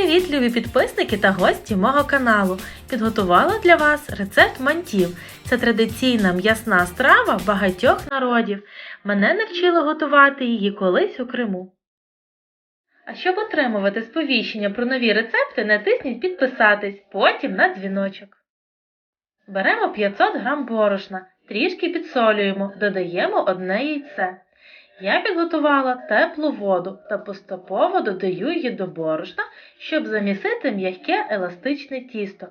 привіт, любі підписники та гості мого каналу! Підготувала для вас рецепт мантів. Це традиційна м'ясна страва багатьох народів. Мене навчили готувати її колись у Криму. А щоб отримувати сповіщення про нові рецепти, натисніть підписатись, потім на дзвіночок. Беремо 500 г борошна, трішки підсолюємо, додаємо одне яйце. Я підготувала теплу воду та поступово додаю її до борошна, щоб замісити м'яке еластичне тісто.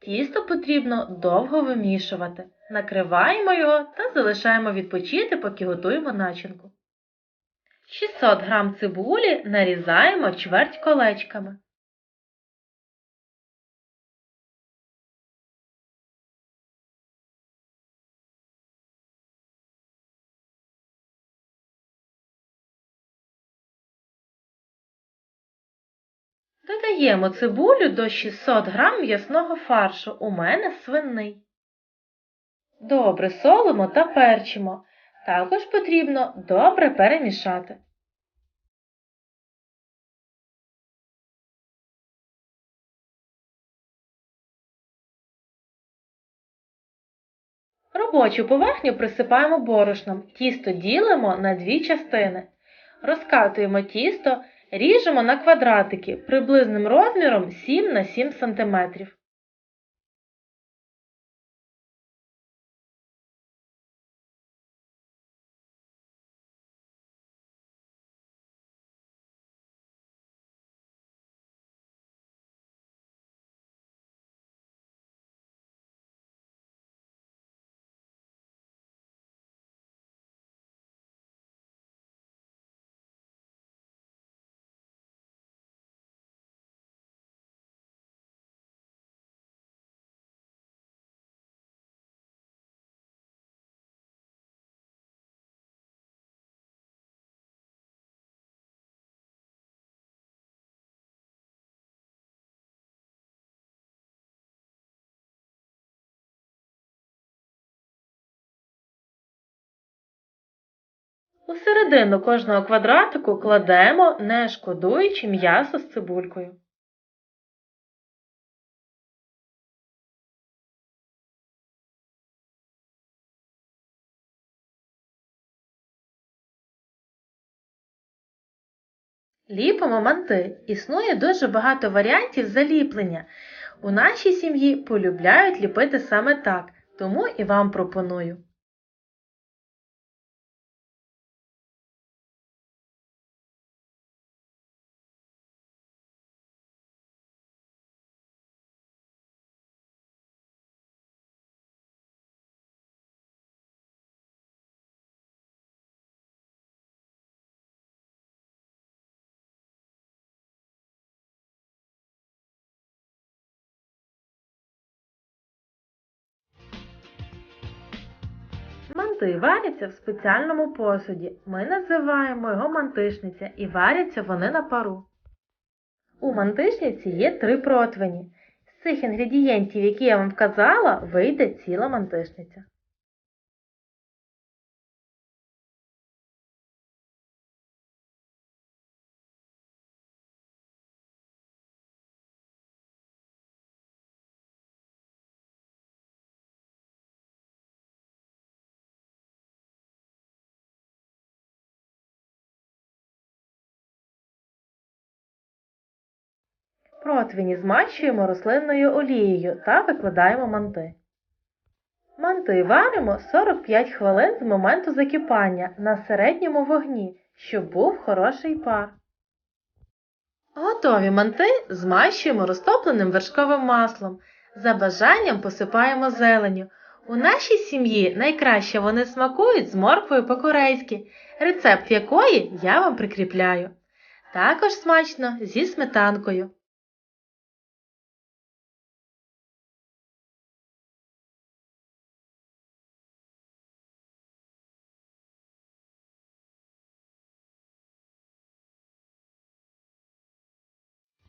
Тісто потрібно довго вимішувати. Накриваємо його та залишаємо відпочити, поки готуємо начинку. 600 г цибулі нарізаємо чверть колечками. Додаємо цибулю до 600 г м'ясного фаршу. У мене свиний. Добре солимо та перчимо. Також потрібно добре перемішати. Робочу поверхню присипаємо борошном. Тісто ділимо на дві частини. Розкатуємо тісто, ріжемо на квадратики приблизним розміром 7 на 7 см. У середину кожного квадратику кладемо, не шкодуючи м'ясо з цибулькою. Ліпимо манти. Існує дуже багато варіантів заліплення. У нашій сім'ї полюбляють ліпити саме так, тому і вам пропоную. Манти варяться в спеціальному посуді. Ми називаємо його мантишниця і варяться вони на пару. У мантишниці є три противні. З цих інгредієнтів, які я вам вказала, вийде ціла мантишниця. Противні змащуємо рослинною олією та викладаємо манти. Манти варимо 45 хвилин з моменту закипання на середньому вогні, щоб був хороший пар. Готові манти змащуємо розтопленим вершковим маслом. За бажанням посипаємо зеленю. У нашій сім'ї найкраще вони смакують з морквою по-корейськи, рецепт якої я вам прикріпляю. Також смачно зі сметанкою.